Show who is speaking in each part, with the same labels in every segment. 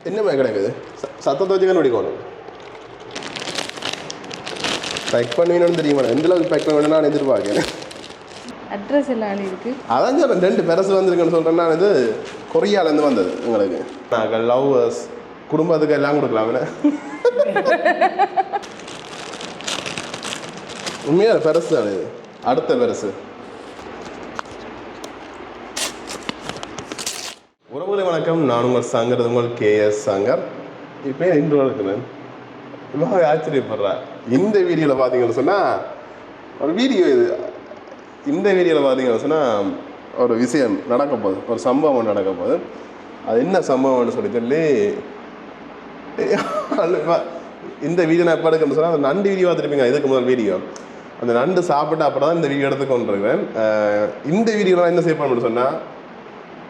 Speaker 1: என்ன கிடைக்குது ச- சத்தத்தை வச்சு கண்டுபிடிக்கணும் பேக் பண்ணுவீங்கன்னு தெரியுமா எந்த அளவுக்கு பேக் பண்ண நான் எதிர்பார்க்கிறேன்
Speaker 2: அட்ரஸ் எல்லாம் இருக்கு
Speaker 1: அதான் சொல்கிறேன் ரெண்டு பெருசு வந்திருக்குன்னு சொல்கிறேன் நான் இது கொரியாலேருந்து வந்தது எங்களுக்கு நாங்கள் லவ்வர்ஸ் குடும்பத்துக்கு எல்லாம் கொடுக்கலாம்? உண்மையாக பெருசு தான் இது அடுத்த பெருசு. வணக்கம். நான் உங்கள் சங்கர் இது உங்கள் கேஎஸ் சங்கர். இப்போ இன்று இருக்கிறேன் இவ்வளோ ஆச்சரியப்படுறா இந்த வீடியோவில் பார்த்தீங்கன்னு சொன்னால் ஒரு வீடியோ இது. இந்த வீடியோவில் பார்த்தீங்கன்னு சொன்னால் ஒரு விஷயம் நடக்க போகுது. ஒரு சம்பவம் நடக்க போகுது. அது என்ன சம்பவம்னு சொல்லி சொல்லி இந்த வீடியோ நான் எப்போ எடுக்கணும்னு சொன்னால் அந்த நண்டு வீடியோ பார்த்துருப்பீங்க இதுக்கு முதல் வீடியோ. அந்த நண்டு சாப்பிட்டு அப்புறம் தான் இந்த வீடியோ எடுத்துக்கொண்டிருக்கிறேன். இந்த வீடியோலாம் என்ன செய்ய பண்ணணும்னு சொன்னால்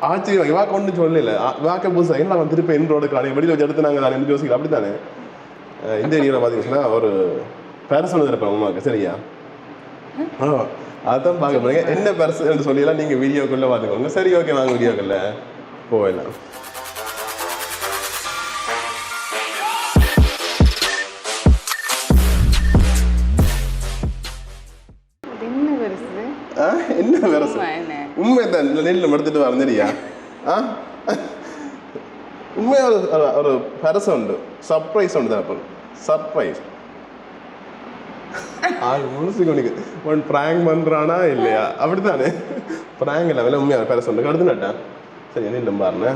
Speaker 1: ஆச்சரியம். இவா கொண்டு சொல்லல. இவாக்க புதுசாக என்ன அவன் திருப்பி இன்றோடு காணி வெளியில் வச்சு எடுத்து நாங்கள் ரெண்டு யோசிக்கல. அப்படி தானே இந்த வீடியோவில் பார்த்தீங்கன்னா ஒரு பேரசன் இருப்பேன் உமாக்கு சரியா? ஆ அதான் பார்க்க போறீங்க. என்ன பெருசுன்னு சொல்லியெல்லாம் நீங்கள் வீடியோக்குள்ளே பார்த்துக்கோங்க சரி ஓகே வாங்க வீடியோக்குள்ள போயிடலாம். உண்மை தான் நெல்லில் எடுத்துட்டு வரேன் சரியா ஆ உண்மையாக ஒரு ஒரு- ஒரு பெருசு உண்டு சர்ப்ரைஸ் உண்டு தான் சர்ப்ரைஸ் ஆள் முழுசு கொண்டு ஒன் ப்ராங்க் பண்ணுறானா இல்லையா அப்படித்தானே ப்ராங்க் இல்லை வில உண்மையாக பெருசு உண்டு கடுத்து நட்டேன் சரி நில்லும் பாருண்ணே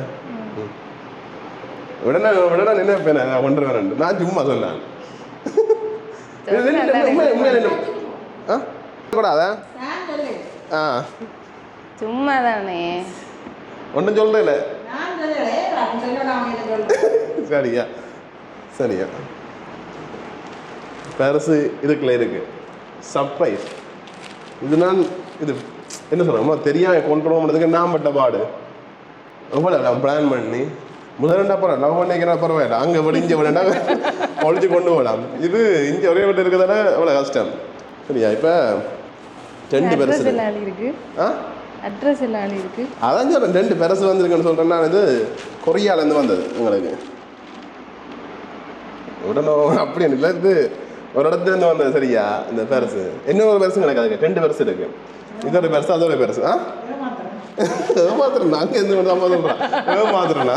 Speaker 1: உடனே உடனே நினைப்பேன் நான் கொண்டு வரேன் நான் சும்மா சொன்னேன் உண்மையா உண்மையா நின்னு ஆ கூடாதா ஆ
Speaker 2: சும்மா தானே
Speaker 1: ஒன்றும் சொல்கிறேன் சரியா. சரியா. பெருசு இதுக்குள்ள இருக்கு. சர்ப்ரைஸ் இது நான் இது என்ன சொல்கிறோம் தெரியாம கொண்டு போகிறதுக்கு நான் பட்ட பாடு. எவ்வளோ நான் பிளான் பண்ணி. முதலண்டா போகிறேன் லவ் பண்ணிக்கிறேன் பரவாயில்ல. அங்கே விட இங்கே விடண்டா ஒழிச்சு கொண்டு போகலாம் இது இங்கே ஒரே விட்டு இருக்கிறதால அவ்வளோ கஷ்டம். சரியா இப்போ ரெண்டு பெருசு இருக்கு? ஆ?
Speaker 2: அட்ரஸ் எல்லாம் அழி இருக்கு
Speaker 1: அதான் சொல்கிறேன் ரெண்டு பெருசு வந்திருக்குன்னு சொல்கிறேன் நான் இது கொரியாலேருந்து வந்தது உங்களுக்கு உடனே அப்படி இல்லை இது ஒரு இடத்துல இருந்து வந்தது சரியா இந்த பெருசு? இன்னொரு பெருசு எனக்கு அதுக்கு ரெண்டு பெருசு இருக்கு. இது ஒரு பெருசு அது ஒரு பெருசு ஆ? ஏமாத்துறேன். நாங்கள் எந்த மாதிரி சொல்கிறேன் ஏமாத்துறேண்ணா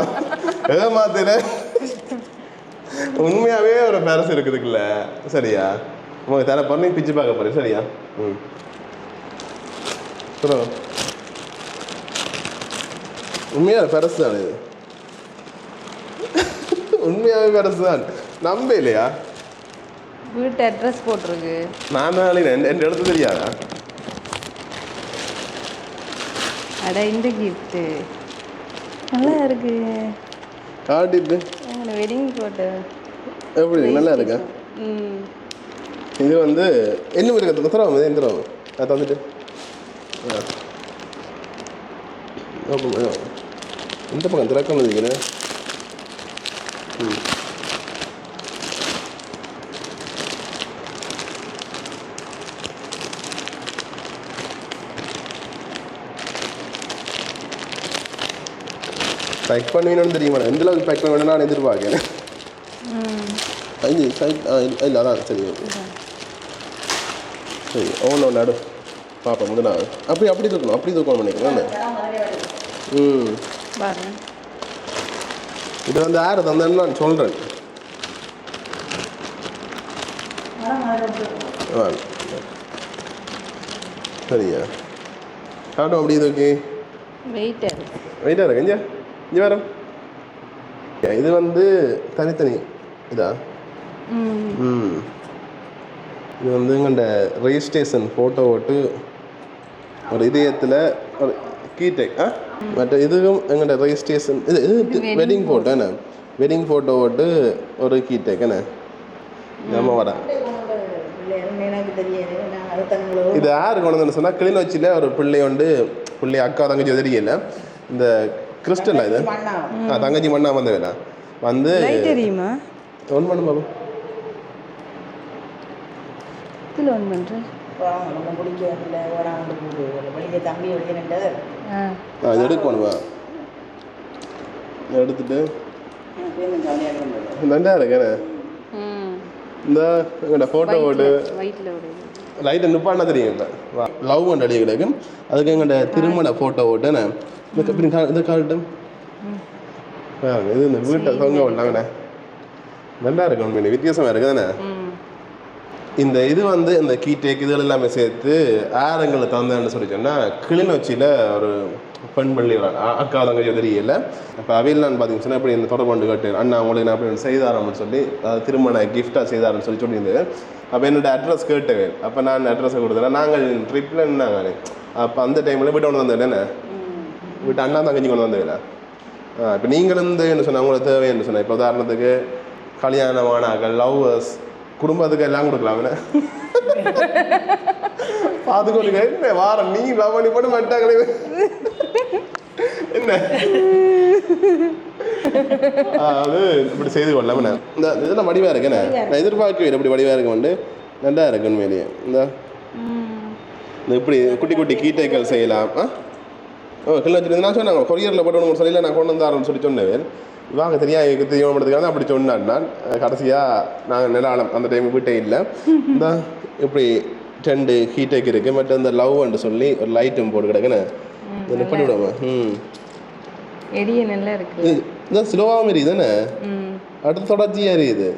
Speaker 1: ஏமாத்துற உண்மையாகவே ஒரு பெருசு இருக்குதுக்குல்ல. சரியா? உங்களுக்கு தர பண்ணி பிச்சு பார்க்க போறேன். சரியா? ம். அப்புறம்? உண்மையாக பெருசு தான் இது உண்மையாகவே பெருசு தான் நம்ப இல்லையா
Speaker 2: வீட்டு அட்ரஸ் போட்டிருக்கு.
Speaker 1: நான் தான் என் என் இடத்து தெரியாதா?
Speaker 2: அட இந்த கிஃப்ட்டு நல்லா இருக்கு.
Speaker 1: காட்டிட்டு
Speaker 2: வெட்டிங் போட்டு
Speaker 1: எப்படி? நல்லா இருக்கா?
Speaker 2: ம்.
Speaker 1: இது வந்து என்ன இருக்கு தரவும் எந்த தரவும் நான் தந்துட்டு. ஆ. இந்த பக்கம் திறக்கணும் நினைக்கிறேன் ம். பேக் பண்ணுவீங்கன்னு தெரியுமா எந்த அளவுக்கு பேக் பண்ண நான் எதிர்பார்க்கிறேன் அஞ்சு சைட் இல்ல- அதான் சரி சரி ஓன நடு. பார்ப்போம் முதல்ல அப்படி அப்படி தூக்கணும் அப்படி தூக்கணும் நினைக்கிறேன் ம்.
Speaker 2: பாருங்க.
Speaker 1: இது வந்து யார் தந்தேன்னு நான் சொல்கிறேன் சரியா? காட்டும் அப்படி தூக்கி
Speaker 2: வெயிட்டாக இருக்கு.
Speaker 1: வெயிட்டாக இருக்கு. இங்கே இங்கே வரோம். இது வந்து தனித்தனி. இதா?
Speaker 2: ம்.
Speaker 1: இது வந்து எங்கள்ட ரெஜிஸ்ட்ரேஷன் ஃபோட்டோ போட்டு ஒரு இதயத்தில் ஒரு கீடெக் ஆ? மற்ற இதுவும் எங்கள்ட ரெஜிஸ்ட்ரேஷன் இது இது வெட்டிங் ஃபோட்டோ என்ன வெட்டிங் ஃபோட்டோ போட்டு ஒரு கீடெக் என்ன நம்ம வரேன்
Speaker 3: எனக்கு தெரியாது நான் அடுத்தவங்களோ
Speaker 1: இது யார் கொண்டு வந்து சொன்னால் கிளிநொச்சியில் ஒரு பிள்ளை வந்து பிள்ளை அக்கா தங்கச்சி தெரியல இந்த கிறிஸ்டலா இது
Speaker 3: மண்ணா
Speaker 1: ஆ தங்கச்சி மண்ணா வந்த வேணா வந்து
Speaker 2: தெரியுமா
Speaker 1: ஒன் பண்ணு பாபு
Speaker 2: இதில் ஒன் பண்ணுறேன்
Speaker 3: நம்ம போகுது வெளியே தம்பி வெளியே
Speaker 1: இது எடுக்கணுமா எடுத்துட்டு. நல்லா இருக்கேனே
Speaker 2: ம்.
Speaker 1: இந்த எங்கள்ட ஃபோட்டோ
Speaker 2: ஒரு
Speaker 1: லைட்டை நிப்பாண்ணா தெரியும் லவ் அண்ட் கிடக்கும். அதுக்கு எங்கள்ட திருமண ஃபோட்டோ போட்டுன்னு இந்த க- இப்படி கா- இது இந்த வீட்டை தொங்க விடலாங்கண்ணே நல்லா இருக்கு உண்மையிலே. வித்தியாசமாக இருக்குதானே
Speaker 2: ம்.
Speaker 1: இந்த இது வந்து இந்த கீ டேக் இதுகள் எல்லாமே சேர்த்து ஆரங்களை தந்தேன்னு சொல்லி சொன்னால் கிளிநொச்சியில் ஒரு பெண் பள்ளி ஒரு அக்கா தெரியல அப்போ அவையில் நான் பார்த்தீங்கன்னா இப்படி இந்த தொடர்பு கேட்டு அண்ணா உங்களுக்கு நான் அப்படி செய்தாரம்னு சொல்லி அதை திருமண கிஃப்டாக செய்தாரம்னு சொல்லி சொல்லியிருந்தேன் அப்போ என்னோட அட்ரஸ் கேட்டேன் அப்போ நான் அட்ரஸை கொடுத்தேன். நாங்கள் ட்ரிப்பில் இருந்தாங்க அப்போ அந்த டைமில் வீட்டை கொண்டு வந்தேன் என்ன வீட்டு அண்ணா தங்கச்சி கொண்டு வந்தேன் இப்போ நீங்கள் இந்த என்ன சொன்ன உங்களுக்கு தேவைன்னு சொன்னேன் இப்போ உதாரணத்துக்கு கல்யாணமானாக்கள் லவ்வர்ஸ் குடும்பத்துக்கு எல்லாம் கொடுக்கலாம் என்ன பார்த்துக்கொள்ளுங்க என்ன வாரம் நீ லவ் பண்ணி மாட்டாங்களே என்ன? அது இப்படி செய்து கொள்ளலாம் இந்த இதெல்லாம் வடிவாக இருக்குண்ணே நான் எதிர்பார்க்கவே இப்படி வடிவாக இருக்க வந்து நல்லா இருக்கு உண்மையிலேயே. இந்த. இப்படி குட்டி குட்டி கீட்டைகள் செய்யலாம் ஆ? ஓ கிளச்சி நான் சொன்னாங்க கொரியரில் போட்டு சொல்லி நான் கொண்டு வந்தாரன்னு சொல்லி சொன்னேன் இவாங்க தெரியா எனக்கு தெரியாமன்றதுக்காக அப்படி சொன்னான். நான் கடைசியாக நாங்கள் நிலாளம் அந்த டைம் வீட்டே இல்லை. இந்த இப்படி ரெண்டு ஹீட்டேக் இருக்குது மற்ற இந்த லவ்ன்னு சொல்லி ஒரு லைட்டும் போட்டு கிடக்குன்னு. பண்ணி விடுவோம் ம்.
Speaker 2: எடிய நல்லா இருக்கு.
Speaker 1: இது இதான் ஸ்லோவாக மாரி தானே? அடுத்த தொடர்ச்சியாக எரியுது.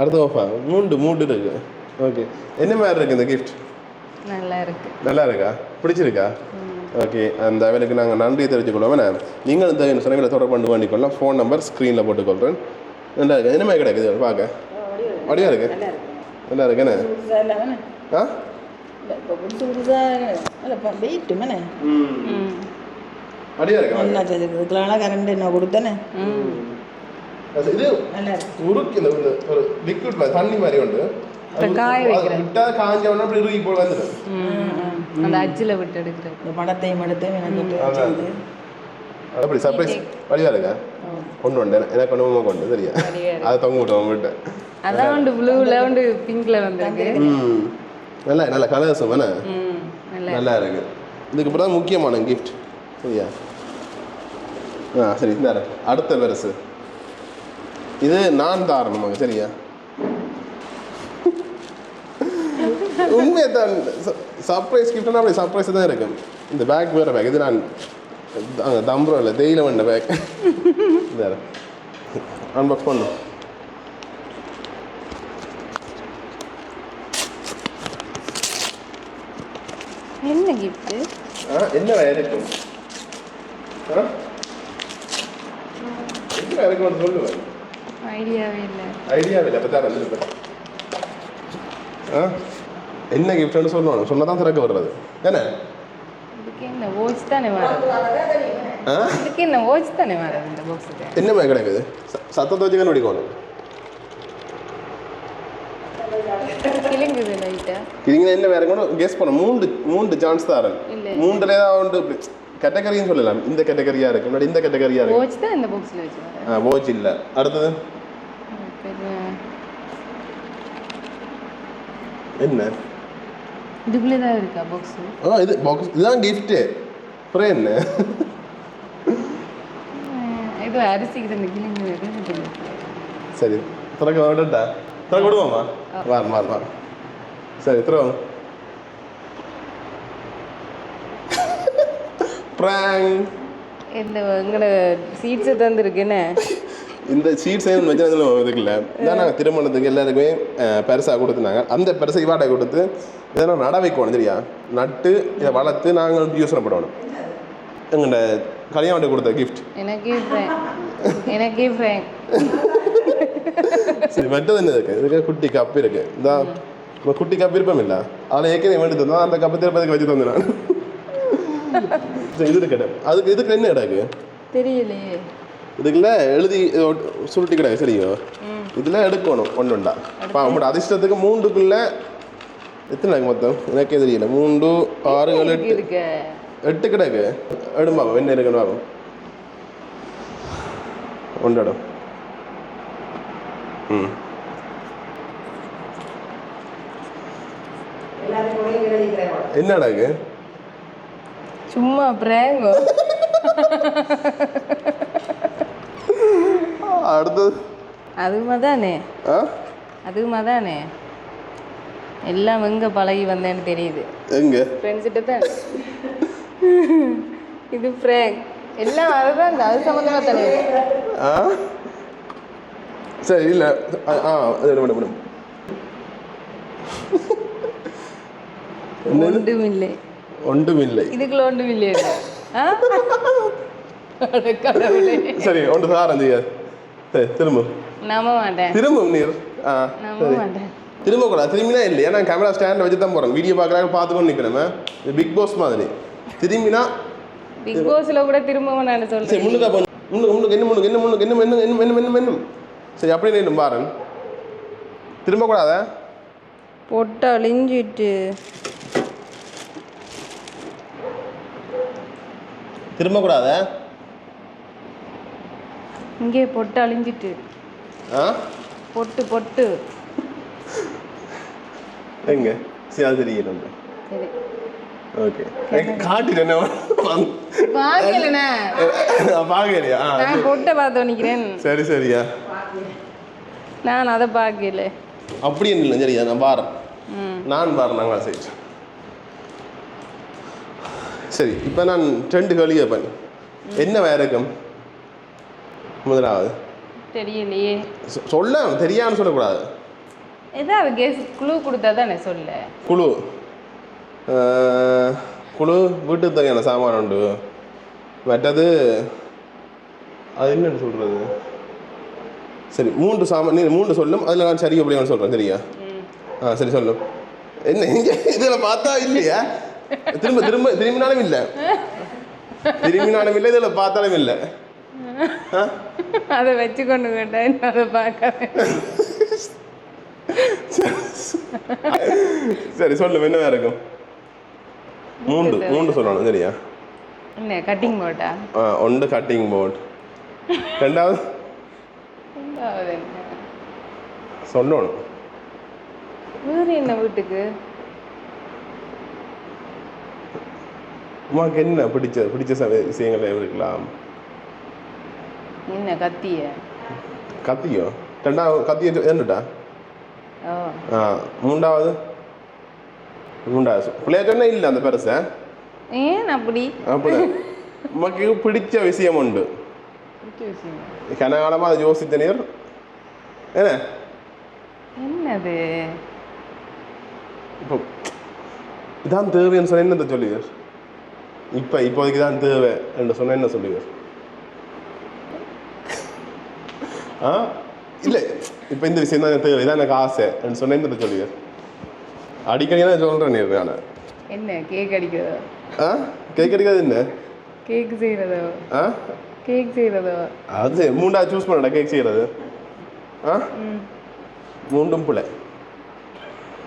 Speaker 1: அடுத்த ஓஃபா மூண்டு மூண்டு இருக்கு. ஓகே என்ன மாதிரி இருக்கு இந்த கிஃப்ட்
Speaker 2: நல்லா இருக்கு.
Speaker 1: நல்லா இருக்கா? பிடிச்சிருக்கா? ஓகே அந்த வேலைக்கு நாங்கள் நன்றி தெரிவித்துக்கொள்வோம். என்ன? நீங்கள் இந்த சொன்னங்களை தொடர்பு பண்ணி பண்ணிக்கொள்ளலாம் ஃபோன் நம்பர் ஸ்க்ரீனில் போட்டுக்கொள்கிறேன் நல்லா இருக்கு என்ன மாதிரி கிடைக்குது. பார்க்க. அப்படியா இருக்கு? நல்லா இருக்கு. என்ன? ஆ?
Speaker 2: காய வைக்கிறேன்.
Speaker 1: விட்டா காஞ்ச உடனே அப்படி இறுகி போய் வந்துடும்.
Speaker 2: அந்த அஜில் விட்டு எடுக்கிறது.
Speaker 3: இந்த படத்தையும் எடுத்து எனக்கு
Speaker 1: அப்படி சர்ப்ரைஸ் வழியா இருக்கா? கொண்டு வந்தேன். எனக்கு ஒன்றுமா கொண்டு சரியா
Speaker 2: வடிவா
Speaker 1: அதை தொங்க விட்டோம் விட்டு
Speaker 2: அதான் உண்டு ப்ளூவில் உண்டு பிங்க்ல வந்திருக்கு.
Speaker 1: ம். நல்லா நல்ல கலர்ஸும் வேணா
Speaker 2: ம் நல்லா
Speaker 1: இருக்கு. இதுக்கு அப்புறம் தான் முக்கியமான கிஃப்ட் சரியா? ஆ சரி இந்த அடுத்த பெருசு இது நான் தாரணுமாங்க சரியா? உண்மையை தான் சர்ப்ரைஸ் கிஃப்ட்னா அப்படி சர்ப்ரைஸ் தான் இருக்கும். இந்த பேக் வேறு பேக் இது நான் தம்பரம் இல்லை தேயில வந்த பேக் இந்த அன்பாக்ஸ் பண்ணும்
Speaker 2: என்ன கிஃப்ட்டு
Speaker 1: ஆ என்ன இருக்கும் ஆ? என்ன இருக்கும் சொல்லுவேன்
Speaker 2: ஐடியாவே இல்லை.
Speaker 1: ஐடியா இல்லை. அப்போ தான் வந்துருப்பேன் ஆ? என்ன கிஃப்ட்னு சொல்லணும் சொன்னால் தான் திறக்க வர்றது. என்ன?
Speaker 2: இதுக்கு என்ன வாட்ச் தானே இதுக்கு என்ன வாட்ச் தானே வரும் இந்த பாக்ஸுக்கு
Speaker 1: என்ன மாதிரி கிடைக்குது சத்தத்தை வச்சு கண்டுபிடிக்கணும்.
Speaker 2: கிளிங்குது லைட்டா
Speaker 1: இதுங்க என்ன வேற கூட கெஸ் பண்ண. மூன்று மூன்று சான்ஸ் ஏதாவது கேட்டகரின்னு சொல்லலாம். இந்த கேட்டகரியா இருக்கு. முன்னாடி இந்த கேட்டகரியா இருக்கு.
Speaker 2: வாட்ச் தான் இந்த பாக்ஸில் வச்சு வரேன்
Speaker 1: ஆ வாட்ச் இல்லை. அடுத்தது? என்ன?
Speaker 2: இதுக்குள்ளே தான் இருக்கா பாக்ஸு
Speaker 1: ஆ இது பாக்ஸ் இதுதான் கிஃப்ட்டு அப்புறம் என்ன
Speaker 2: இது அரிசிக்கு இந்த கிளிங்கு
Speaker 1: சரி திறக்க விடட்டா திறக்க விடுவோமா வார் வார் வார் சரி திறவோம் ப்ராங்
Speaker 2: இந்த எங்களோட சீட்ஸை என்ன
Speaker 1: இந்த சீட் சைன் வச்சு இதுக்குல்ல இதான் நாங்கள் திருமணத்துக்கு எல்லாருக்குமே பெருசாக கொடுத்துனாங்க அந்த பெருசை இவாட்டை கொடுத்து இதெல்லாம் நட வைக்கணும் சரியா நட்டு இதை வளர்த்து நாங்கள் யூஸ் பண்ணப்படணும் எங்கள்ட கல்யாணம் கொடுத்த கிஃப்ட்
Speaker 2: எனக்கே எனக்கே
Speaker 1: சரி மற்றது என்ன இருக்கு? இதுக்கு குட்டி கப் இருக்கு. இந்த நம்ம குட்டி கப் இருப்போம் இல்ல. அதில் ஏற்கனவே வேண்டி தந்தோம் அந்த கப்பை திருப்பதிக்கு வச்சு தந்தேன் நான். இது இருக்கு அதுக்கு இதுக்கு என்ன இடம்
Speaker 2: தெரியலையே.
Speaker 1: இதுக்குள்ள எழுதி சுருட்டி கிடையாது சரியோ?
Speaker 2: ம்
Speaker 1: இதில் எடுக்கணும் ஒன்றுண்டா இப்போ அவங்களோட அதிர்ஷ்டத்துக்கு மூன்றுக்குள்ள எத்தனை இருக்கு மொத்தம்? எனக்கே தெரியல. மூன்று ஆறு ஏழு எட்டு.
Speaker 2: இருக்கு.
Speaker 1: எட்டு கிடக்கு. எடுமா என்ன இருக்குன்னு வாங்க ஒன்று இடம் ம். என்னடா இது
Speaker 2: சும்மா பிராங்கோ.
Speaker 1: அடுத்தது.
Speaker 2: அதுமா தானே
Speaker 1: ஆ?
Speaker 2: தானே எல்லாம் எங்கே பழகி வந்தேன்னு தெரியுது.
Speaker 1: எங்க?
Speaker 2: ஃப்ரெண்ட்ஸ்கிட்ட தான். இது ஃப்ரேங்க் எல்லாம் அதுதான் அது சம்மந்தமாக தானே?
Speaker 1: ஆ? சரி இல்லை. ஆ விடு, விடு, விடு. என்னது?
Speaker 2: ஒன்றும் இல்லை இதுக்குள்ள ஒன்றும் இல்லையா கடவுளே.
Speaker 1: சரி ஒன்று சாரம் செய்யாது சரி திரும்ப.
Speaker 2: நம்ப மாட்டேன்
Speaker 1: திரும்பும் நீர். ஆ
Speaker 2: மாட்டேன்
Speaker 1: திரும்ப கூட திரும்பினா இல்லையா. நான் கேமரா ஸ்டாண்டை வச்சு தான் போகிறேன் வீடியோ பார்க்குறாங்க பார்த்துக்கொண்டு நிற்கிறேன் இது பிக் பாஸ் மாதிரி. திரும்பினா
Speaker 2: பிக் பாஸ்ல கூட திரும்பவும் நான்
Speaker 1: சரி
Speaker 2: சொல்றேன்
Speaker 1: முன்னுக்கா போ முன்னுக்கு முன்னுக்கு என்ன முன்னுக்கு என்ன முன்னுக்கு என்ன என்ன என்ன என்ன என்ன என்ன சரி அப்படியே நின்று பாருங்க. திரும்ப கூடாதா
Speaker 2: பொட்டை அழிஞ்சிட்டு.
Speaker 1: திரும்ப கூடாதா
Speaker 2: இங்கே பொட்டு அழிஞ்சிட்டு. பொட்டு பொட்டு.
Speaker 1: எங்க? சரி
Speaker 2: சரி.
Speaker 1: ஓகே. காட்டிட்டேன்
Speaker 2: பார்க்கலண்ணே
Speaker 1: பார்க்கலையா
Speaker 2: நான் பொட்டை பார்த்து
Speaker 1: சரி சரியா.
Speaker 2: நான் அதை பார்க்கல.
Speaker 1: அப்படி இல்லை சரியா? நான் பாரேன் நான் பாரேன் நாங்கள் சரி சரி இப்போ நான் ரெண்டு கேள்வி கேட்பேன் என்ன வேறக்கம் முதலாவது.
Speaker 2: தெரியலையே.
Speaker 1: சொல்ல தெரியான்னு சொல்லக்கூடாது.
Speaker 2: ஏதாவது கெஸ் குழு கொடுத்தா தானே சொல்ல?
Speaker 1: குழு. குழு வீட்டுக்கு தேவையான சாமான் உண்டு. மற்றது அது என்னன்னு சொல்கிறது சரி மூன்று சாமான் நீ மூன்று சொல்லும் அதில் நான் சரி அப்படின்னு சொல்கிறேன் சரியா? ஆ சரி சொல்லும் என்ன இங்கே இதில் பார்த்தா இல்லையா? திரும்ப திரும்ப திரும்பினாலும் இல்லை. திரும்பினாலும் இல்லை இதில் பார்த்தாலும் இல்லை.
Speaker 2: அதை வச்சு கொண்டு கேட்டேன் அதை பார்க்காம?
Speaker 1: சரி சொல்லு என்ன வேற இருக்கும்? மூன்று மூன்று சொல்லணும் சரியா?
Speaker 2: என்ன கட்டிங் போட்டா
Speaker 1: ஆ? ஒன்று கட்டிங் போர்ட் ரெண்டாவது?
Speaker 2: ரெண்டாவது என்ன?
Speaker 1: சொல்லணும்.
Speaker 2: வேறு என்ன வீட்டுக்கு?
Speaker 1: உமாக்கு என்ன பிடிச்ச பிடிச்ச விஷயங்கள் இருக்கலாம்?
Speaker 2: என்ன கத்திய
Speaker 1: கத்தியோ ரெண்டாவது கத்திய என்னட்டா மூன்றாவது மூன்றாவது பிள்ளைய சொன்னா இல்லை அந்த பெருசை
Speaker 2: ஏன் அப்படி
Speaker 1: அப்படி உமக்கு பிடிச்ச விஷயம் உண்டு கனகாலமாக அது யோசித்த நீர் என்ன
Speaker 2: என்னது
Speaker 1: இப்போ இதான் தேவைன்னு சொன்ன என்னத்தை சொல்லுவீர் இப்போ இப்போதைக்கு தான் தேவை என்று சொன்ன என்ன சொல்லுவீர் ஆ இல்லை இப்போ இந்த விஷயம் தான் தேவை இதான் எனக்கு ஆசை. என்று சொன்ன என்னத்தை சொல்லுவீர் அடிக்கடி தான் சொல்கிறேன் நான்
Speaker 2: என்ன கேக் அடிக்கிறதோ
Speaker 1: ஆ? கேக் அடிக்காது என்ன?
Speaker 2: கேக் செய்கிறதோ
Speaker 1: ஆ?
Speaker 2: கேக் செய்கிறதோ
Speaker 1: அது மூண்டா சூஸ் பண்ணடா கேக் செய்கிறது ஆ? மூண்டும் பிள்ளை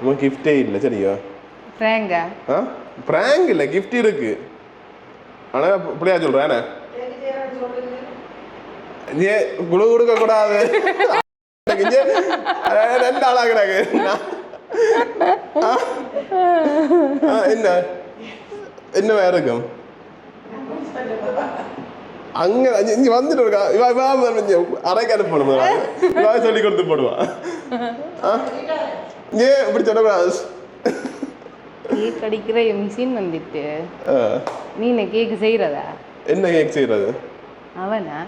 Speaker 1: உனக்கு கிஃப்டே இல்லை சரியா?
Speaker 2: ஃப்ரேங்கா
Speaker 1: ஆ? ப்ராங்க் இல்லை கிஃப்ட் இருக்கு. ஆனால் பிள்ளையா சொல்கிறேன் ஏ குழு கொடுக்க கூடாது. ரெண்டு ஆளாகிறாங்க என்ன? என்ன வேற இருக்கும் அங்க இங்க- வந்துட்டு இருக்கா? இவா இவா வந்து அரைக்கு அனுப்பணும் இவா சொல்லி கொடுத்து போடுவான் ஆ? ஏன் இப்படி சொல்லக்கூடாது.
Speaker 2: கேக் அடிக்கிற மிஷின் வந்துட்டு. நீ என்ன கேக் செய்கிறதா
Speaker 1: என்ன கேக் செய்யறது
Speaker 2: அவனா?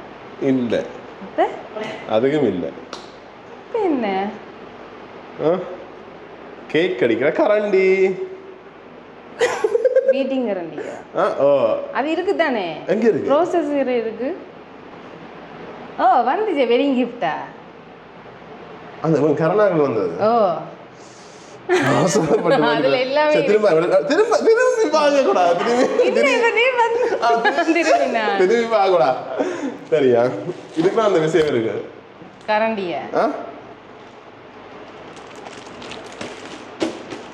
Speaker 1: அதுக்கும் இல்லை
Speaker 2: இப்போ என்ன
Speaker 1: கேக் அடிக்கிற கரண்டி
Speaker 2: மீட்டிங் கரண்டியா
Speaker 1: ஓ
Speaker 2: அது இருக்கு தானே
Speaker 1: எங்க இருக்கு
Speaker 2: ப்ரோசஸர் இருக்கு ஓ வந்துச்சு வெட்டிங் கிஃப்டா
Speaker 1: அந்த உன் கருணாகர் வந்தது
Speaker 2: ஓ
Speaker 1: திரும்ப திரும்ப சரியா? இதுக்குலாம் அந்த விஷயம் இருக்கு.
Speaker 2: கரண்டியா.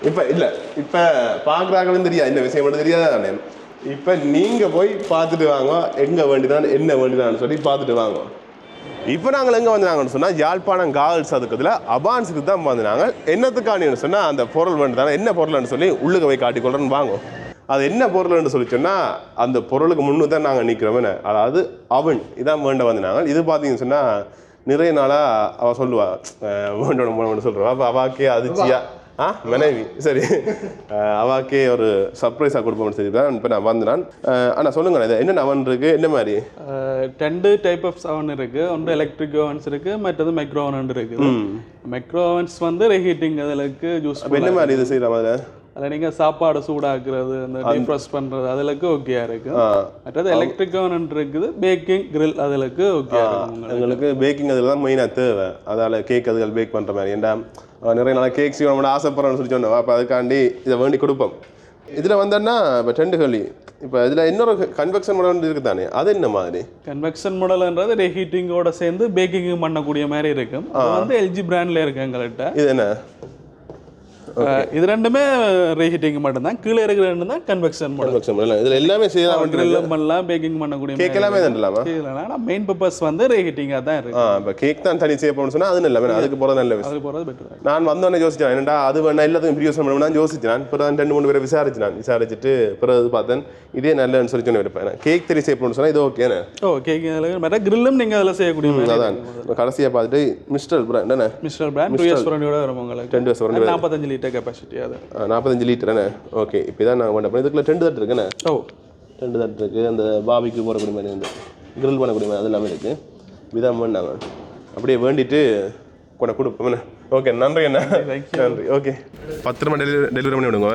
Speaker 1: இப்ப இல்ல. இப்ப பாக்குறாங்களும் தெரியாது இந்த விஷயம் மட்டும் தெரியாத தானே? இப்ப நீங்க போய் பார்த்துட்டு வாங்க. எங்க வேண்டிதான் என்ன வேண்டிதான்னு சொல்லி பார்த்துட்டு வாங்க. இப்போ நாங்கள் எங்கே வந்தாங்கன்னு சொன்னால் யாழ்ப்பாணம் காவல் சதுக்கத்தில் அபான்ஸுக்கு தான் வந்தாங்க என்னத்துக்கானு சொன்னால் அந்த பொருள் வேண்டுதானே என்ன பொருள்னு சொல்லி உள்ளுக்கு போய் காட்டிக்கொள்றேன்னு வாங்க. அது என்ன பொருள்னு சொல்லி சொன்னால் அந்த பொருளுக்கு முன்னு தான் நாங்கள் நிற்கிறோமே அதாவது அவன் இதான் வேண்ட வந்தாங்க இது பார்த்தீங்கன்னு சொன்னால் நிறைய நாளாக அவள் சொல்லுவா அஹ் வேண்டணும் வேணும்னு சொல்கிறவா அப்போ அவாக்கே அதிர்ச்சியா ஆ மனைவி சரி. அவாக்கே ஒரு சர்ப்ரைஸாக கொடுப்போம்னு சொல்லி தான் இப்போ நான் வந்தேன். ஆனால் சொல்லுங்க இது என்னென்ன அவன் இருக்கு? என்ன மாதிரி?
Speaker 4: ரெண்டு டைப் ஆஃப் ஓவன் இருக்கு. ஒன்று எலக்ட்ரிக் ஓவன்ஸ் இருக்கு மற்றது மைக்ரோ ஓவன் இருக்குது மைக்ரோ ஓவன்ஸ் வந்து ரீஹீட்டிங் அதுலக்கு ஜூஸ்
Speaker 1: என்ன மாதிரி இது செய்யலாம் அதில்?
Speaker 4: அதில் நீங்கள் சாப்பாடு சூடாக்குறது அந்த டீஃப்ரோஸ்ட் பண்ணுறது அதுலக்கு ஓகேயா இருக்கு மற்றது எலக்ட்ரிக் ஓவன் இருக்குது பேக்கிங் grill அதுலக்கு உங்களுக்கு.
Speaker 1: எங்களுக்கு பேக்கிங் அதில் தான் மெயினாக தேவை. அதால் கேக் அதுகள் பேக் பண்ணுற மாதிரி. ஏன்டா நிறைய நாளாக கேக் செய்யணும் ஆசைப்படுறேன்னு சொல்லி சொன்னோம் அப்போ அதுக்காண்டி இதை வேண்டி கொடுப்போம். இதில் வந்தோன்னா இப்போ ரெண்டு கேள்வி இப்போ இதில் இன்னொரு கன்வெக்ஷன் மாடல் இருக்குது தானே? அது என்ன மாதிரி?
Speaker 4: கன்வெக்ஷன் மாடல்ன்றது ரீஹீட்டிங்கோட சேர்ந்து பேக்கிங் பண்ணக்கூடிய மாதிரி இருக்கும். அது வந்து எல்ஜி பிராண்ட்ல இருக்கு எங்கள்கிட்ட
Speaker 1: இது என்ன?
Speaker 4: இது ரெண்டுமே ரீஹீட்டிங் மட்டும்தான். கீழே இருக்கிற ரெண்டு தான் கன்வெக்ஷன்
Speaker 1: கன்வெக்ஷன் இதில் எல்லாமே செய்யலாம்
Speaker 4: கிரில் பண்ணலாம் பேக்கிங் பண்ணக்கூடிய
Speaker 1: கேக் எல்லாமே தண்டலாமா
Speaker 4: ஆனால் மெயின் பர்பஸ் வந்து ரீஹீட்டிங்காக தான் இருக்கு.
Speaker 1: இப்போ கேக் தான் தனி செய்ய போகணும்னு சொன்னால் அது இல்லை அதுக்கு போகிறது நல்ல விஷயம்.
Speaker 4: அது போகிறது பெட்டர்
Speaker 1: நான் வந்தோடனே யோசிச்சேன் என்னடா அது வேணா எல்லாத்துக்கும் பிரியோஸ் பண்ணணும் நான் யோசிச்சேன். பிறகு தான் ரெண்டு மூணு பேரை விசாரிச்சு நான் விசாரிச்சுட்டு பிறகு பார்த்தேன் இதே நல்லன்னு சொல்லி சொன்ன இருப்பேன் கேக் தெரிய செய்ய போகணும்னு சொன்னால் இது ஓகேண்ணே
Speaker 4: ஓ கேக் மற்ற கிரில்லும் நீங்கள் அதில் செய்யக்கூடிய
Speaker 1: அதான். கடைசியாக பார்த்துட்டு மிஸ்டர் பிராண்ட் என்ன?
Speaker 4: மிஸ்டர் பிராண்ட் டூ இயர்ஸ் வாரண்டியோட வரும் உங்களுக்கு.
Speaker 1: ரெண்டு வருஷம் ரெண்டு
Speaker 4: நாற்பத்தஞ்சு லிட்டர் கெப்பாசிட்டி அது
Speaker 1: நாற்பத்தஞ்சு லிட்டர் ஓகே இப்போ தான் நான் பண்ண இதுக்குள்ள டெண்டு தட்டு இருக்குண்ணே
Speaker 4: ஓ.
Speaker 1: ரெண்டு தட்டு இருக்குது அந்த பாபிக்கு போடக்கூடிய மாதிரி வந்து கிரில் பண்ணக்கூடிய மாதிரி அது இருக்குது விதம் பண்ணாங்க. அப்படியே வேண்டிட்டு கொண்ட கொடுப்போம் ஓகே நன்றி என்ன நன்றி ஓகே பத்து மணி டெலிவரி டெலிவரி பண்ணி விடுங்க.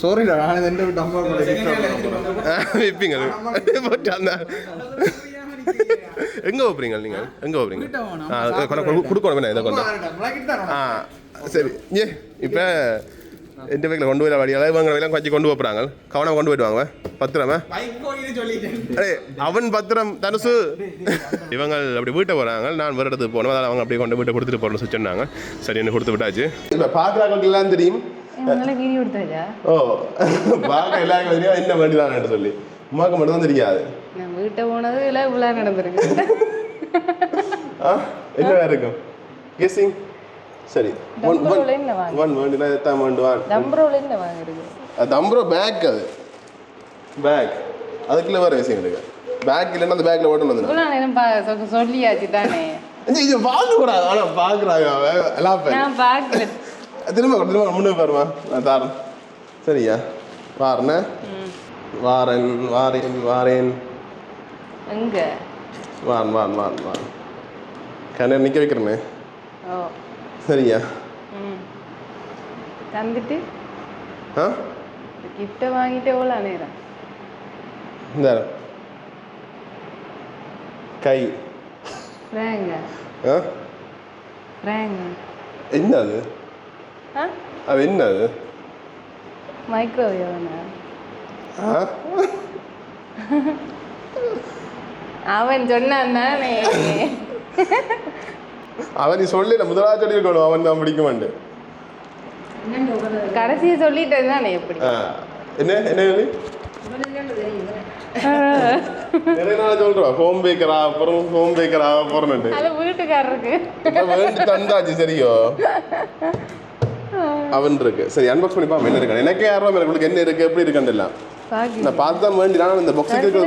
Speaker 5: சாரிடா நான் எந்த
Speaker 1: விட்டு அம்மா விற்பீங்க எங்கே வைப்பீங்க நீங்கள் எங்கே வைப்பீங்க? கொடுக்கணும் வேணா இதை கொண்டு? ஆ. சரி. ஏ இப்போ போய் வழியால் இவங்க எல்லாம் கொஞ்சம் கொண்டு போகிறாங்க கவனம் கொண்டு போயிட்டு வாங்க. பத்திரமா? அடே அவன் பத்திரம் தனுசு. இவங்க அப்படி வீட்டை போகிறாங்க நான் வேறு இடத்துக்கு போனோம் அதான் அவங்க அப்படியே கொண்டு வீட்டை கொடுத்துட்டு போகிறோம்னு சொன்னாங்க. சரி என்ன கொடுத்து விட்டாச்சு? இப்போ பார்க்குறாங்களுக்கு எல்லாம் தெரியும். ஓ பார்க்க எல்லாருக்கும் தெரியும். என்ன வேண்டிதான் சொல்லி. உமாக்கு மட்டும் தான் தெரியாது.
Speaker 2: நான் வீட்டை போனது இல்லை இவ்வளோ நடந்திருக்கு.
Speaker 1: ஆ என்ன வேற இருக்கும்? கெஸிங் சரி. வேண்டுவான்.
Speaker 2: தம்பரோல என்ன வாங்குறது
Speaker 1: அது அம்பரோ பேக் அது. பேக் அதுக்குள்ள வேற விஷயம் இருக்கு பேக் இல்லைன்னா அந்த பேக்ல ஓட்டணும் வந்து
Speaker 2: சொல்லியாச்சு தானே.
Speaker 1: இது பார்க்க கூடாது ஆனா பாக்குறாங்க எல்லாம்
Speaker 2: நான்
Speaker 1: திரும்ப திரும்ப முன்னுக்கு பாருமா. நான் தாரேன். சரியா? வாரண்ணே வாரன் வாரேன் வாரேன்.
Speaker 2: எங்க?
Speaker 1: கண்ணர் நிக்க வைக்கிறேனே.
Speaker 2: ஓ.
Speaker 1: சரியா
Speaker 2: தந்துட்டு.
Speaker 1: ஆ?
Speaker 2: கிஃப்ட்டை வாங்கிட்டு எவ்வளோ நேரம்?
Speaker 1: இந்த கை.
Speaker 2: ரேங்க
Speaker 1: ஆ?
Speaker 2: ரேங்க
Speaker 1: என்ன அது
Speaker 2: ஆ?
Speaker 1: அது என்ன அது
Speaker 2: மைக்ரோவேவனா
Speaker 1: ஆ?
Speaker 2: அவன் சொன்னான் தானே.
Speaker 1: அவன் நீ சொல்லல முதலாக சொல்லியிருக்கணும் அவன் தான் பிடிக்குமாண்டு
Speaker 2: கடைசியை சொல்லிட்டது தானே எப்படி
Speaker 1: ஆ என்ன என்ன நிறைய நாள் ஹோம் பேக்கரா ஹோம் பேக்கரா
Speaker 2: அது வீட்டுக்காரருக்கு
Speaker 1: வேண்டி தந்தாச்சு சரியோ அவன் இருக்கு சரி அன்பாக்ஸ் பண்ணி பாப்போம் என்ன இருக்கு எனக்கே யாரும் உங்களுக்கு என்ன இருக்கு எப்படி இருக்குன்னு எல்லாம் நான் பார்த்து தான் வேண்டி நான் இந்த இது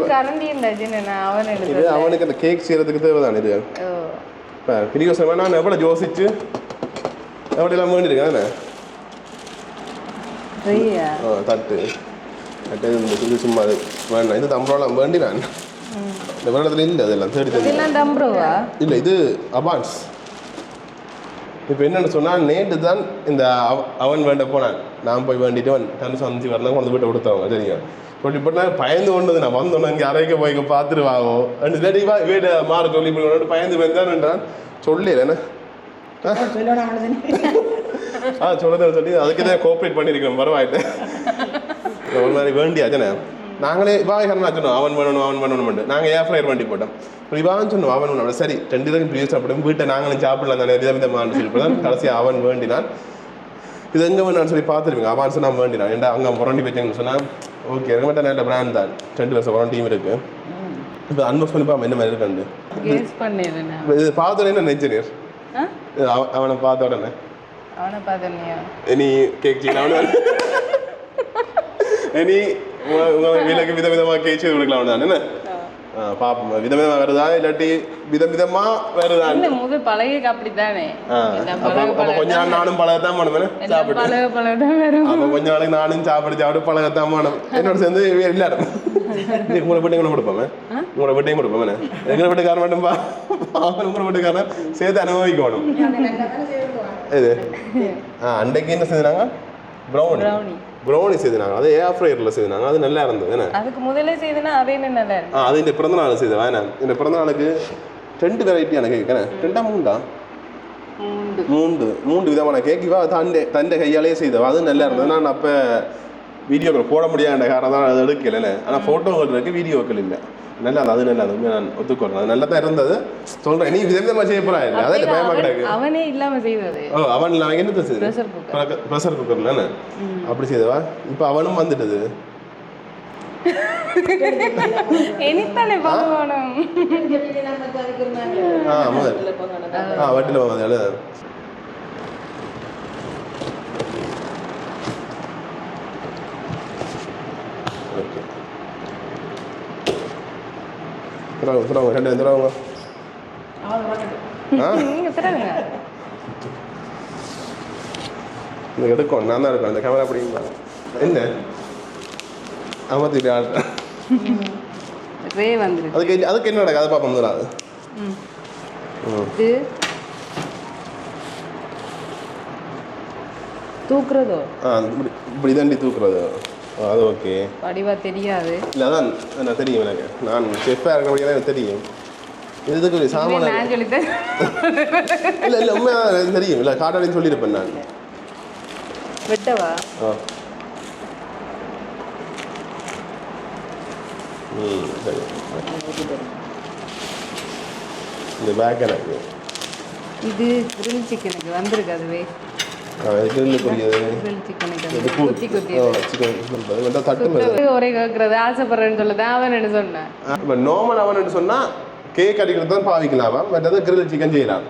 Speaker 2: எடுத்து
Speaker 1: அவனுக்கு அந்த கேக் செய்யறதுக்கு தேவைதான் இது இப்போ பெரிய யோசனை நான் எவ்வளோ யோசிச்சு எவ்வளோ எல்லாம் வேண்டியிருக்கேன் தானே ஆ தட்டு தட்டு இது சும்மா அது வேண்டாம் இது தம்பளம் வேண்டி நான் இந்த வருடத்துல இல்லை அதெல்லாம் தேடி தேடி இல்லை இது அபான்ஸ் இப்போ என்னென்னு சொன்னால் நேற்று தான் இந்த அவ- அவன் வேண்ட போனான் நான் போய் வேண்டிட்டு அவன் தனு சந்தி வரலாம் கொண்டு வீட்டை கொடுத்தவங்க தெரியும் இப்போ நான் பயந்து கொண்டது நான் வந்தோன்னே இங்கே அறைக்க போய் இங்கே பார்த்துட்டு வாங்கோ. ரெண்டு ரெடிவா வீடு மாற இப்படி கொண்டு பயந்து வந்தான்ன்றான் சொல்லல ஆ? சொல்லுறது சொல்லி. அதுக்கு தான் கோஆப்ரேட் பண்ணியிருக்கிறோம் பரவாயில்ல ஒரு மாதிரி வேண்டியாச்சனே நாங்களே இவாகரன் சொன்னோம் அவன் வேணும் அவன் வேணும்னு நாங்கள் ஏர் ஃப்ரையர் வண்டி போட்டோம். அப்புறம் இவான் சொன்னோம் அவன் வேணும் சரி ரெண்டு பேரும் பிரிவு சாப்பிடும் வீட்டை நாங்களும் சாப்பிடலாம் தானே வித விதமானு சொல்லி தான். கடைசி அவன் வேண்டினான். இது எங்கே வேணான்னு சொல்லி பார்த்துருவீங்க அவன் சொன்னா வேண்டினான் ஏன்டா அங்கே முரண்டி வச்சாங்கன்னு சொன்னால் ஓகே இருக்க மாட்டேன் நல்ல பிராண்ட் தான். ரெண்டு வருஷம் வாரண்டியும் இருக்கு. இப்போ அன்பாக்ஸ் பண்ணி பாப்போம் என்ன மாதிரி இருக்காண்டு
Speaker 2: நான்.
Speaker 1: இது பார்த்த உடனே
Speaker 2: ஆ?
Speaker 1: அவனை பார்த்த உடனே.
Speaker 2: அவனை பார்த்தனியா
Speaker 1: இனி கேக் அவனு இனி உங்க- உங்க வீட்டுக்கு வித விதமாக கேக் செய்து கொடுக்கலாம் என்ன? பார்ப்போம் விதவிதமா வருதா? இல்லாட்டி விதம் விதமா வருதா?
Speaker 2: முதல் பழக அப்படித்தானே
Speaker 1: கொஞ்ச நாள் நானும் பழகத்தான் பண்ணுவேன் சாப்பிட்டு. அப்ப கொஞ்ச நாளைக்கு நானும் சாப்பிட்டு சாப்பிட்டு பழகத்தான் போனோம் என்னோட சேர்ந்து வேற எல்லாரும். உங்களை வீட்டையும் கூட கொடுப்போமே உங்களை வீட்டையும் கொடுப்போமே எங்களை வீட்டுக்காரன் மட்டும் பா. அவன் உங்களை வீட்டுக்காரன் சேர்த்து அனுபவிக்கணும். இது ஆ அன்றைக்கு என்ன செய்தாங்க ப்ரௌனி
Speaker 2: Brownie.
Speaker 1: ப்ரௌனி செய்தாங்க அது ஏர் ஃப்ரையரில் செய்தாங்க அது நல்லா இருந்தது. என்ன?
Speaker 2: அதுக்கு முதல்ல செய்தனா அதே என்ன நல்லா இருக்கு?
Speaker 1: ஆ அது இந்த பிறந்த நாள் செய்த வேணாம் இந்த பிறந்த நாளுக்கு ரெண்டு வெரைட்டி எனக்கு கேட்குறேன் ரெண்டா மூண்டா
Speaker 2: மூண்டு
Speaker 1: மூன்று. விதமான கேக் இவ தண்டை தண்டை கையாலே செய்தவ அது நல்லா இருந்தது. நான் அப்போ வீடியோக்கள் போட முடியாத காரணம் தான் அது எடுக்கல ஆனால் ஃபோட்டோக்கள் இருக்கு வீடியோக்கள் இல்லை. நல்லா அது நல்லா இருந்தது நான் ஒத்துக்கொள்றேன். அது நல்லா தான் இருந்தது. சொல்கிறேன் நீ விதவிதமாக செய்ய போகிறா இல்லை அதான் பயமாக கிடக்கு.
Speaker 2: அவனே இல்லாம செய்தது.
Speaker 1: ஓ அவன் நான் என்னத்தை செய்து. ப்ரெஷர் குக்கர்ல அப்படி செய்தவா? இப்போ அவனும் வந்துட்டது.
Speaker 2: இனித்தானே பகவானம்
Speaker 1: ஆ முதல் ஆ வட்டியில் வந்து ஓகே தருவாங்க தருவாங்க ரெண்டு
Speaker 2: தராங்க
Speaker 1: இந்த எடுக்கும் நான் தான் இருக்கேன் இந்த கேமரா அப்படிங்களா என்ன அமர்த்திட்டு ஆள் அதுக்கு அதுக்கு என்ன நடக்குது பார்ப்போம் முதல்ல அது
Speaker 2: ம்.
Speaker 1: ம்
Speaker 2: இது தூக்குறதோ
Speaker 1: ஆ இப்படி இப்படி தாண்டி தூக்குறது அது ஓகே.
Speaker 2: வடிவா தெரியாது.
Speaker 1: இல்லை அதான் நான் தெரியும் எனக்கு. நான் செஃப்பாக இருக்கிறபடியாக எனக்கு தெரியும். இதுக்கு ஒரு சாமான இல்லை இல்லை உண்மையாக எனக்கு தெரியும். இல்லை காட்டாடின்னு சொல்லியிருப்பேன் நான்.
Speaker 2: வெட்டவா?
Speaker 1: ஆ. ம் சரி. இந்த பேக் எனக்கு.
Speaker 2: இது கிரில் சிக்கனுக்கு வந்திருக்கு அதுவே. ஒரே கேட்கறது ஆசைப்படுறேன்னு சொல்லுது அவன் என்ன சொன்னேன்
Speaker 1: இப்போ நார்மல் அவன் சொன்னால் கேக் அடிக்கிறது தான் பாவிக்கலாமா மற்றது கிரில் சிக்கன் செய்யலாம்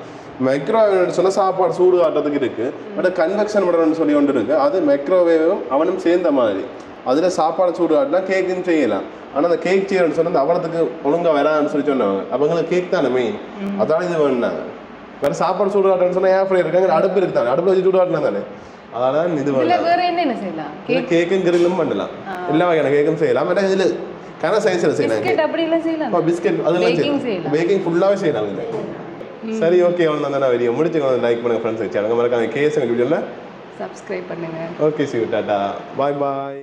Speaker 1: மைக்ரோவேவ் சொன்னால் சாப்பாடு சூடு காட்டுறதுக்கு இருக்குது பட் கன்வெக்ஷன் பண்ணுறன்னு சொல்லி ஒன்று இருக்குது அது மைக்ரோவேவும் அவனும் சேர்ந்த மாதிரி அதில் சாப்பாடு சூடு காட்டினா கேக்கும் செய்யலாம் ஆனால் அந்த கேக் செய்யணும்னு சொன்னால் அந்த அவலத்துக்கு ஒழுங்காக வராதுன்னு சொல்லி சொன்னாங்க அவங்களுக்கு கேக் தானே மெயின் அதான் இது வேணுனாங்க வேறு சாப்பாடு சூடு காட்டுறேன்னு சொன்னால் ஏன் ஃப்ரை இருக்காங்க அடுப்பு இருக்கு தானே அடுப்பில் வச்சு சூடு காட்டினா தானே? அதனால தான் இது
Speaker 2: வேற என்னென்ன செய்யலாம்?
Speaker 1: கேக்கும் கிரில்லும் பண்ணலாம். எல்லா வகையான கேக்கும் செய்யலாம். ஆனால் இதில் கன சைஸில் செய்யலாம்.
Speaker 2: பிஸ்கெட் அப்படி எல்லாம் செய்யலாம்.
Speaker 1: பிஸ்கெட் அதெல்லாம்
Speaker 2: செய்யலாம்.
Speaker 1: பேக்கிங் ஃபுல்லாகவே செய்யலாம் இதில். சரி ஓகே அவ்வளோ தான் வீடியோ முடிச்சுக்கோங்க லைக் பண்ணுங்க ஃப்ரெண்ட்ஸ் வச்சு. அவங்க மறக்காம கேஸ் எனக்கு வீடியோவில்
Speaker 2: சப்ஸ்கிரைப் பண்ணுங்க.
Speaker 1: Okay see tata bye bye